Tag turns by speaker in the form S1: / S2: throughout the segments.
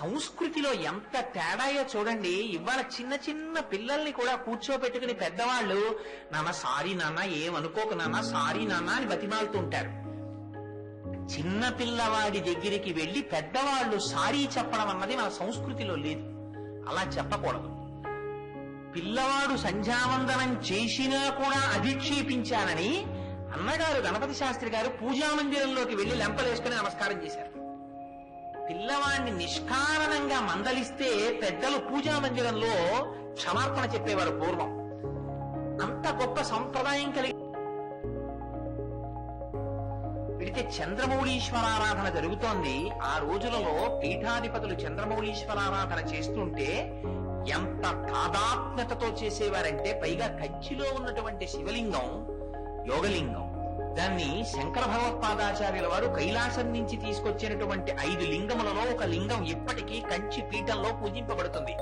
S1: సంస్కృతిలో ఎంత తేడాయో చూడండి ఇవాళ చిన్న చిన్న పిల్లల్ని కూడా కూర్చోబెట్టుకుని పెద్దవాళ్ళు నాన్న సారీ నాన్న ఏమనుకోకు నాన్న సారీ నాన్న అని బతిమాలుతుంటారు. చిన్న పిల్లవాడి దగ్గరికి వెళ్ళి పెద్దవాళ్ళు సారీ చెప్పడం అన్నది మన సంస్కృతిలో లేదు. అలా చెప్పకూడదు. పిల్లవాడు సంధ్యావందనం చేసినా కూడా అధిక్షేపించానని అన్నగారు గణపతి శాస్త్రి గారు పూజా మందిరంలోకి వెళ్ళి లెంపలేసుకుని నమస్కారం చేశారు. పిల్లవాడిని నిష్కారణంగా మందలిస్తే పెద్దలు పూజా మందిరంలో క్షమార్పణ చెప్పేవారు పూర్వం. అంత గొప్ప సంప్రదాయం కలిగి పెడితే చంద్రమౌళీశ్వరారాధన జరుగుతోంది. ఆ రోజులలో పీఠాధిపతులు చంద్రమౌళీశ్వరారాధన చేస్తుంటే ఎంత తాదాత్మ్యతతో చేసేవారంటే పైగా కచ్చిలో ఉన్నటువంటి శివలింగం యోగలింగం. దాన్ని శంకర భగవత్పాదాచార్యుల వారు కైలాసం నుంచి తీసుకొచ్చినటువంటి ఐదు లింగములలో ఒక లింగం ఇప్పటికీ కంచి పీఠంలో పూజింపబడుతుంది.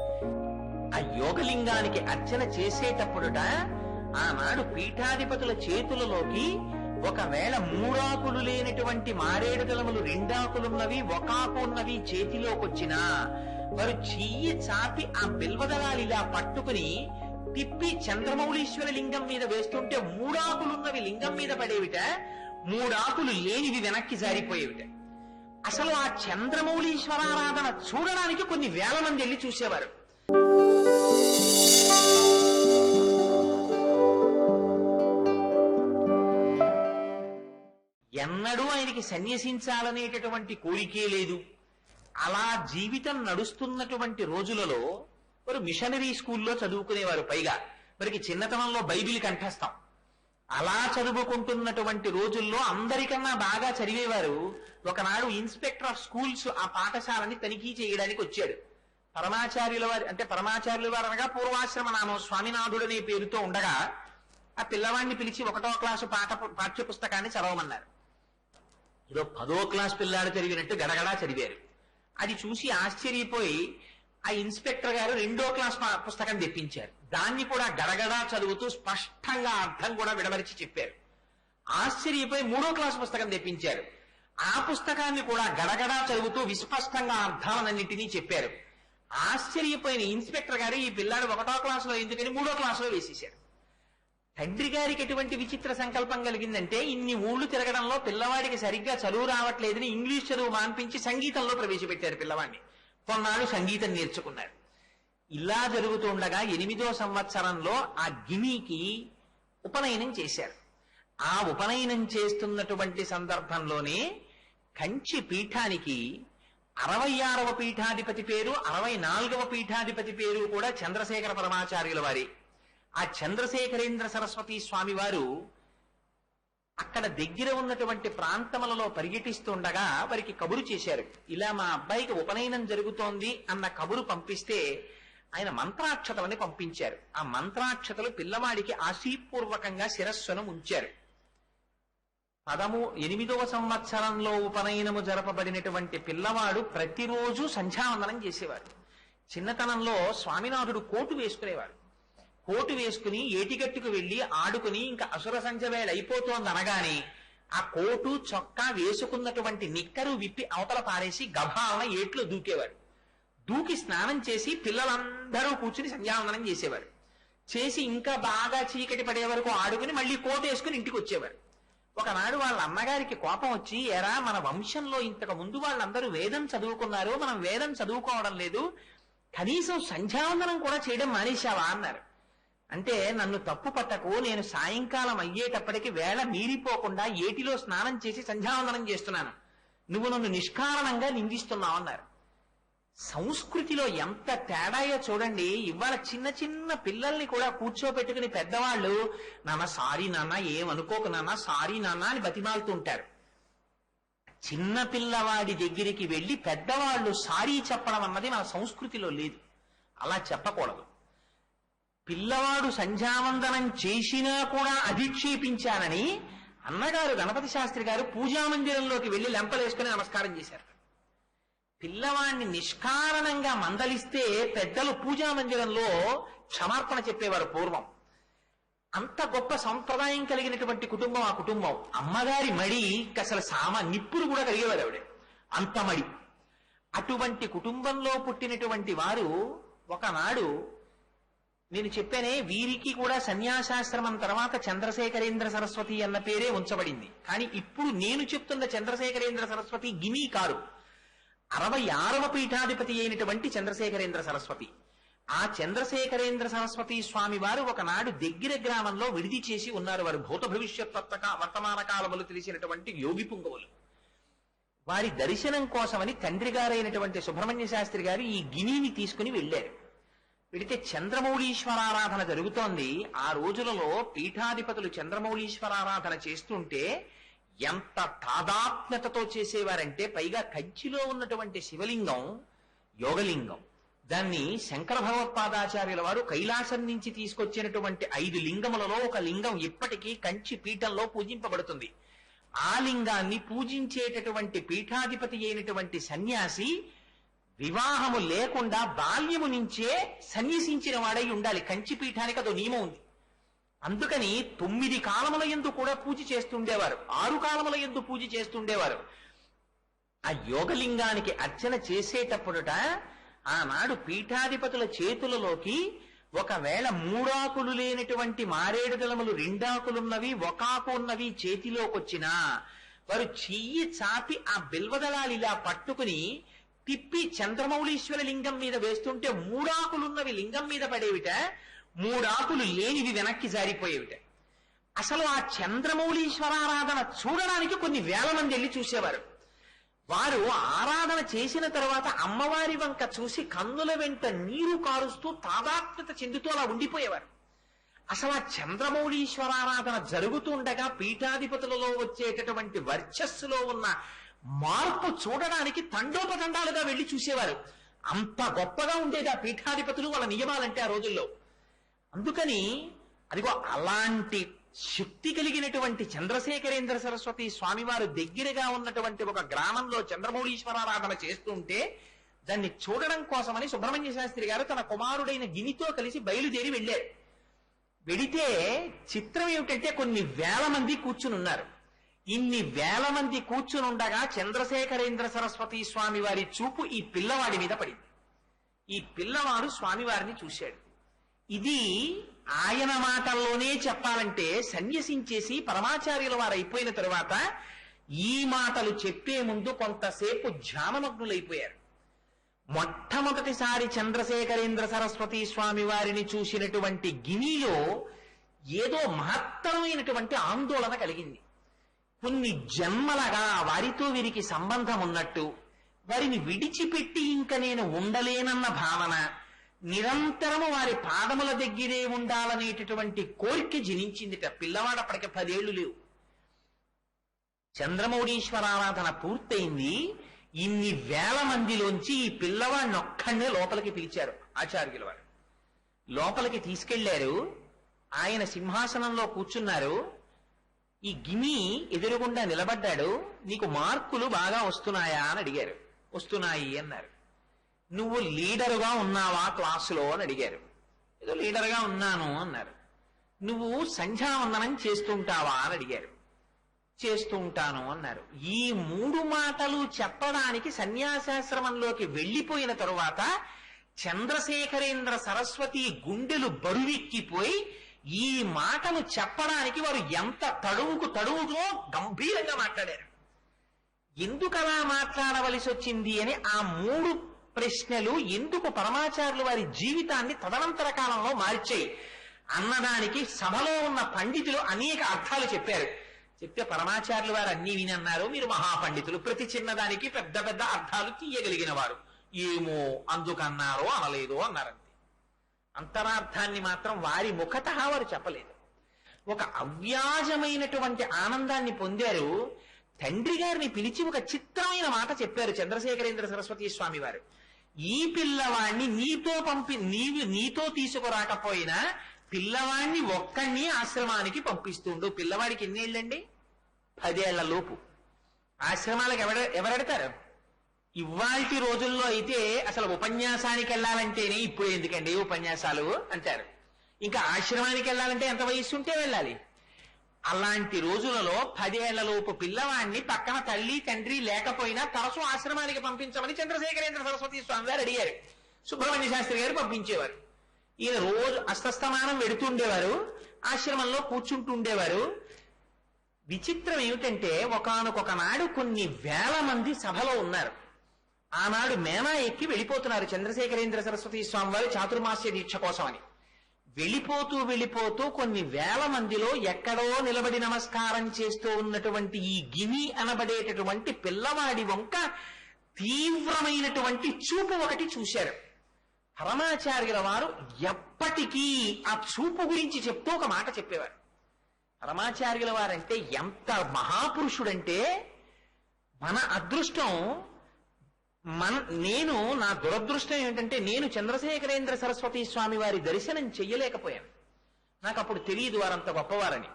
S1: ఆ యోగలింగానికి అర్చన చేసేటప్పుడుట ఆనాడు పీఠాధిపతుల చేతులలోకి ఒకవేళ మూడాకులు లేనటువంటి మారేడు దళములు రెండాకులున్నవి ఒకాకు ఉన్నవి చేతిలోకొచ్చినా వారు చెయ్యి చాపి ఆ బిల్వదళాలు ఇలా పట్టుకుని తిప్పి చంద్రమౌళీశ్వర లింగం మీద వేస్తుంటే మూడాకులున్నవి లింగం మీద పడేవిట మూడాకులు లేనివి వెనక్కి జారిపోయేవిట. అసలు ఆ చంద్రమౌళీశ్వరారాధన చూడడానికి కొన్ని వేల మంది వెళ్ళి చూసేవారు. ఎన్నడూ ఆయనకి సన్యసించాలనేటటువంటి కోరికే లేదు. అలా జీవితం నడుస్తున్నటువంటి రోజులలో వారు మిషనరీ స్కూల్లో చదువుకునేవారు పైగా. వారికి చిన్నతనంలో బైబిల్ కంఠస్థం. అలా చదువుకుంటున్నటువంటి రోజుల్లో అందరికన్నా బాగా చదివేవారు ఒకనాడు ఇన్స్పెక్టర్ ఆఫ్ స్కూల్స్ ఆ పాఠశాలని తనిఖీ చేయడానికి వచ్చాడు. పరమాచార్యుల వారి అంటే పరమాచార్యుల వారు అనగా పూర్వాశ్రమ నామం స్వామినాథుడు అనే పేరుతో ఉండగా ఆ పిల్లవాడిని పిలిచి ఒకటో క్లాసు పాఠ పాఠ్య పుస్తకాన్ని చదవమన్నారు. ఏదో పదో క్లాస్ పిల్లాడు చదివినట్టు గడగడా చదివారు. అది చూసి ఆశ్చర్యపోయి ఆ ఇన్స్పెక్టర్ గారు రెండో క్లాస్ పుస్తకం తెప్పించారు. దాన్ని కూడా గడగడా చదువుతూ స్పష్టంగా అర్థం కూడా విడమరిచి చెప్పారు. ఆశ్చర్యపోయి మూడో క్లాస్ పుస్తకం తెప్పించారు. ఆ పుస్తకాన్ని కూడా గడగడా చదువుతూ విస్పష్టంగా అర్థాలన్నింటినీ చెప్పారు. ఆశ్చర్యపోయిన ఇన్స్పెక్టర్ గారు ఈ పిల్లాడు ఒకటో క్లాసులో ఎందుకని మూడో క్లాసులో వేసేశారు. తండ్రి గారికి ఎటువంటి విచిత్ర సంకల్పం కలిగిందంటే ఇన్ని ఊళ్ళు తిరగడంలో పిల్లవాడికి సరిగ్గా చదువు రావట్లేదని ఇంగ్లీష్ చదువు మాన్పించి సంగీతంలో ప్రవేశపెట్టారు పిల్లవాడిని. కొన్నాళ్ళు సంగీతం నేర్చుకున్నారు ఇలా జరుగుతుండగా ఎనిమిదో సంవత్సరంలో ఆ గినికి ఉపనయనం చేశారు. ఆ ఉపనయనం చేస్తున్నటువంటి సందర్భంలోనే కంచి పీఠానికి అరవై ఆరవ పీఠాధిపతి పేరు అరవై నాలుగవ పీఠాధిపతి పేరు కూడా చంద్రశేఖర పరమాచార్యుల వారి. ఆ చంద్రశేఖరేంద్ర సరస్వతి స్వామి వారు అక్కడ దగ్గర ఉన్నటువంటి ప్రాంతములలో పరిగెటిస్తుండగా వారికి కబురు చేశారు. ఇలా మా అబ్బాయికి ఉపనయనం జరుగుతోంది అన్న కబురు పంపిస్తే ఆయన మంత్రాక్షతలని పంపించారు. ఆ మంత్రాక్షతలు పిల్లవాడికి ఆశీపూర్వకంగా శిరస్సును ఉంచారు పదము ఎనిమిదవ సంవత్సరంలో ఉపనయనము జరపబడినటువంటి పిల్లవాడు ప్రతిరోజు సంధ్యావందనం చేసేవారు చిన్నతనంలో స్వామినాథుడు కోటు వేసుకునేవారు కోటు వేసుకుని ఏటిగట్టుకు వెళ్ళి ఆడుకుని ఇంకా అసుర సంధ్య అయిపోతోంది అనగానే ఆ కోటు చొక్కా వేసుకున్నటువంటి నిక్కరు విప్పి అవతల పారేసి గభాలన ఏట్లో దూకేవాడు. దూకి స్నానం చేసి పిల్లలందరూ కూర్చుని సంధ్యావందనం చేసేవారు చేసి ఇంకా బాగా చీకటి పడే వరకు ఆడుకుని మళ్ళీ కోట వేసుకుని ఇంటికి వచ్చేవారు ఒకనాడు వాళ్ళ అమ్మగారికి కోపం వచ్చి ఎరా మన వంశంలో ఇంతకు ముందు వాళ్ళందరూ వేదం చదువుకున్నారు మనం వేదం చదువుకోవడం లేదు కనీసం సంధ్యావందనం కూడా చేయడం మానేశావా? అన్నారు. అంటే నన్ను తప్పు పట్టకు నేను సాయంకాలం అయ్యేటప్పటికి వేళ మీరిపోకుండా ఏటిలో స్నానం చేసి సంధ్యావందనం చేస్తున్నాను. నువ్వు నన్ను నిష్కారణంగా నిందిస్తున్నావు అన్నారు. సంస్కృతిలో ఎంత తేడాయో చూడండి. ఇవాళ చిన్న చిన్న పిల్లల్ని కూడా కూర్చోబెట్టుకుని పెద్దవాళ్ళు నాన్న సారీ నాన్న ఏమనుకోకు నాన్న సారీ నాన్న అని బతిమాలుతుంటారు చిన్న పిల్లవాడి దగ్గరికి వెళ్ళి పెద్దవాళ్ళు సారీ చెప్పడం అన్నది మన సంస్కృతిలో లేదు. అలా చెప్పకూడదు. పిల్లవాడు సంధ్యావందనం చేసినా కూడా అధిక్షేపించానని అన్నగారు గణపతి శాస్త్రి గారు పూజామందిరంలోకి వెళ్ళి లెంపలేసుకుని నమస్కారం చేశారు. పిల్లవాడిని నిష్కారణంగా మందలిస్తే పెద్దలు పూజామందిరంలో క్షమార్పణ చెప్పేవారు పూర్వం. అంత గొప్ప సంప్రదాయం కలిగినటువంటి కుటుంబం ఆ కుటుంబం. అమ్మగారి మడి అసలు సామా నిప్పులు కూడా కలిగేవారు ఆవిడ. అంత మడి. అటువంటి కుటుంబంలో పుట్టినటువంటి వారు ఒకనాడు నేను చెప్పానే వీరికి కూడా సన్యాసాశ్రమం తర్వాత చంద్రశేఖరేంద్ర సరస్వతి అన్న పేరే ఉంచబడింది. కానీ ఇప్పుడు నేను చెప్తున్న చంద్రశేఖరేంద్ర సరస్వతి గిని కారు. అరవై ఆరవ పీఠాధిపతి అయినటువంటి చంద్రశేఖరేంద్ర సరస్వతి. ఆ చంద్రశేఖరేంద్ర సరస్వతి స్వామి వారు ఒకనాడు దగ్గర గ్రామంలో విడిది చేసి ఉన్నారు వారు. భూత భవిష్యత్ వర్తమాన కాలములు తెలిసినటువంటి యోగి పుంగవులు. వారి దర్శనం కోసమని తండ్రి గారైనటువంటి సుబ్రహ్మణ్య శాస్త్రి గారు ఈ గినీని తీసుకుని వెళ్ళారు. పెడితే చంద్రమౌళీశ్వరారాధన జరుగుతోంది. ఆ రోజులలో పీఠాధిపతులు చంద్రమౌళీశ్వరారాధన చేస్తుంటే ఎంత తాదాత్మ్యతతో చేసేవారంటే పైగా కంచిలో ఉన్నటువంటి శివలింగం యోగలింగం. దాన్ని శంకర భగవత్పాదాచార్యుల వారు కైలాసం నుంచి తీసుకొచ్చినటువంటి ఐదు లింగములలో ఒక లింగం ఇప్పటికీ కంచి పీఠంలో పూజింపబడుతుంది. ఆ లింగాన్ని పూజించేటటువంటి పీఠాధిపతి అయినటువంటి సన్యాసి వివాహము లేకుండా బాల్యము నుంచే సన్యసించిన వాడై ఉండాలి. కంచిపీఠానికి అదో నియమం ఉంది. అందుకని తొమ్మిది కాలముల ఎందు కూడా పూజ చేస్తుండేవారు. ఆరు కాలముల ఎందు పూజ చేస్తుండేవారు. ఆ యోగలింగానికి అర్చన చేసేటప్పుడుట ఆనాడు పీఠాధిపతుల చేతులలోకి ఒకవేళ మూడాకులు లేనటువంటి మారేడు దళములు రెండాకులున్నవి ఒకాకు ఉన్నవి చేతిలోకొచ్చినా వారు చెయ్యి చాపి ఆ బిల్వదళాలు ఇలా పట్టుకుని తిప్పి చంద్రమౌళీశ్వర లింగం మీద వేస్తుంటే మూడాకులున్నవి లింగం మీద పడేవిట మూడాకులు లేనివి వెనక్కి జారిపోయేవిట. అసలు ఆ చంద్రమౌళీశ్వరారాధన చూడడానికి కొన్ని వేల మంది వెళ్ళి చూసేవారు. వారు ఆరాధన చేసిన తర్వాత అమ్మవారి వంక చూసి కన్నుల వెంట నీరు కారుస్తూ తాదాత్మ్యత చెందుతూ అలా ఉండిపోయేవారు. అసలు ఆ చంద్రమౌళీశ్వరారాధన జరుగుతుండగా పీఠాధిపతులలో వచ్చేటటువంటి వర్చస్సులో ఉన్న మార్పు చూడడానికి తండోపతండాలుగా వెళ్ళి చూసేవారు. అంత గొప్పగా ఉండేది ఆ పీఠాధిపతులు వాళ్ళ నియమాలంటే ఆ రోజుల్లో. అందుకని అదిగో అలాంటి శక్తి కలిగినటువంటి చంద్రశేఖరేంద్ర సరస్వతి స్వామివారు దగ్గరగా ఉన్నటువంటి ఒక గ్రామంలో చంద్రమౌళీశ్వరారాధన చేస్తుంటే దాన్ని చూడడం కోసమని సుబ్రహ్మణ్య శాస్త్రి గారు తన కుమారుడైన గినితో కలిసి బయలుదేరి వెళ్ళారు. వెడితే చిత్రం ఏమిటంటే కొన్ని వేల మంది కూర్చుని ఉన్నారు. ఇన్ని వేల మంది కూర్చుని ఉండగా చంద్రశేఖరేంద్ర సరస్వతి స్వామి వారి చూపు ఈ పిల్లవాడి మీద పడింది. ఈ పిల్లవాడు స్వామివారిని చూశాడు. ఇది ఆయన మాటల్లోనే చెప్పాలంటే సన్యసించేసి పరమాచార్యుల వారు అయిపోయిన తరువాత ఈ మాటలు చెప్పే ముందు కొంతసేపు ధ్యానమగ్నులైపోయారు. మొట్టమొదటిసారి చంద్రశేఖరేంద్ర సరస్వతి స్వామి వారిని చూసినటువంటి గినిలో ఏదో మహత్తరమైనటువంటి ఆందోళన కలిగింది. కొన్ని జన్మలగా వారితో వీరికి సంబంధం ఉన్నట్టు వారిని విడిచిపెట్టి ఇంక నేను ఉండలేనన్న భావన నిరంతరము వారి పాదముల దగ్గరే ఉండాలనేటటువంటి కోరిక జనించిందిట. పిల్లవాడు అప్పటికి పదేళ్ళు లేవు. చంద్రమౌళీశ్వరారాధన పూర్తయింది. ఇన్ని వేల మందిలోంచి ఈ పిల్లవాడిని ఒక్కడే లోపలికి పిలిచారు ఆచార్యుల వారు. లోపలికి తీసుకెళ్ళారు. ఆయన సింహాసనంలో కూర్చున్నారు. ఈ గిమి ఎదురుగుండా నిలబడ్డాడు నీకు మార్కులు బాగా వస్తున్నాయా అని అడిగారు. వస్తున్నాయి అన్నారు. నువ్వు లీడరుగా ఉన్నావా క్లాసులో అని అడిగారు. ఏదో లీడర్గా ఉన్నాను అన్నారు. నువ్వు సంధ్యావందనం చేస్తుంటావా అని అడిగారు. చేస్తూ ఉంటాను అన్నారు. ఈ మూడు మాటలు చెప్పడానికి సన్యాసాశ్రమంలోకి వెళ్ళిపోయిన తరువాత చంద్రశేఖరేంద్ర సరస్వతి గుండెలు బరువెక్కిపోయి ఈ మాటలు చెప్పడానికి వారు ఎంత తడువుకు తడువుతో గంభీరంగా మాట్లాడారు. ఎందుకు అలా మాట్లాడవలసి వచ్చింది అని ఆ మూడు ప్రశ్నలు ఎందుకు పరమాచారులు వారి జీవితాన్ని తదనంతర కాలంలో మార్చాయి? అన్నదానికి సభలో ఉన్న పండితులు అనేక అర్థాలు చెప్పారు. చెప్తే పరమాచార్యులు వారు అన్ని వినన్నారు మీరు మహాపండితులు. ప్రతి చిన్నదానికి పెద్ద పెద్ద అర్థాలు తీయగలిగిన వారు. ఏమో అందుకన్నారో అనలేదో అన్నారంతే అంతరార్థాన్ని మాత్రం వారి ముఖత వారు చెప్పలేదు. ఒక అవ్యాజమైనటువంటి ఆనందాన్ని పొందారు. తండ్రి గారిని పిలిచి ఒక చిత్రమైన మాట చెప్పారు చంద్రశేఖరేంద్ర సరస్వతి స్వామి వారు. ఈ పిల్లవాణ్ణి నీతో పంపి నీవు నీతో తీసుకురాకపోయినా పిల్లవాణ్ణి ఒక్కడిని ఆశ్రమానికి పంపిస్తుండు. పిల్లవాడికి ఎన్నేళ్ళండి పదేళ్ళ లోపు. ఆశ్రమాలకు ఎవడ ఎవరెడతారు? ఇవాల్టి రోజుల్లో అయితే అసలు ఉపన్యాసానికి వెళ్ళాలంటేనే ఇప్పుడు ఎందుకండి ఉపన్యాసాలు అంటారు. ఇంకా ఆశ్రమానికి వెళ్ళాలంటే ఎంత వయస్సు ఉంటే వెళ్ళాలి. అలాంటి రోజులలో పదేళ్ళలోపు పిల్లవాడిని పక్కన తల్లి తండ్రి లేకపోయినా తరచు ఆశ్రమానికి పంపించమని చంద్రశేఖరేంద్ర సరస్వతి స్వామి గారు అడిగారు. సుబ్రహ్మణ్య శాస్త్రి గారు పంపించేవారు. ఈయన రోజు అస్తస్తమానం వెడుతుండేవారు ఆశ్రమంలో కూర్చుంటుండేవారు. విచిత్రం ఏమిటంటే ఒకానొక నాడు కొన్ని వేల మంది సభలో ఉన్నారు. ఆనాడు మేనా ఎక్కి వెళ్ళిపోతున్నారు చంద్రశేఖరేంద్ర సరస్వతి స్వామి వారి చాతుర్మాస్య దీక్ష కోసమని. వెళ్ళిపోతూ వెళ్ళిపోతూ కొన్ని వేల మందిలో ఎక్కడో నిలబడి నమస్కారం చేస్తూ ఉన్నటువంటి ఈ గిని అనబడేటటువంటి పిల్లవాడి వంక తీవ్రమైనటువంటి చూపు ఒకటి చూశారు. పరమాచార్యుల వారు ఎప్పటికీ ఆ చూపు గురించి చెప్తూ ఒక మాట చెప్పేవారు. పరమాచార్యుల వారంటే ఎంత మహాపురుషుడంటే మన అదృష్టం మన నేను నా దురదృష్టం ఏంటంటే నేను చంద్రశేఖరేంద్ర సరస్వతి స్వామి వారి దర్శనం చెయ్యలేకపోయాను. నాకు అప్పుడు తెలియదు వారంత గొప్పవారని.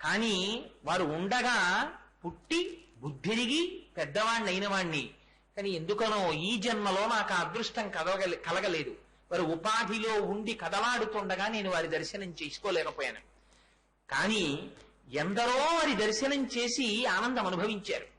S1: కానీ వారు ఉండగా పుట్టి బుద్ధిరిగి పెద్దవాణ్ణి వాణ్ణి. కానీ ఎందుకనో ఈ జన్మలో నాకు అదృష్టం కలగలే కలగలేదు. వారు ఉపాధిలో ఉండి కదలాడుతుండగా నేను వారి దర్శనం చేసుకోలేకపోయాను. కానీ ఎందరో వారి దర్శనం చేసి ఆనందం అనుభవించారు.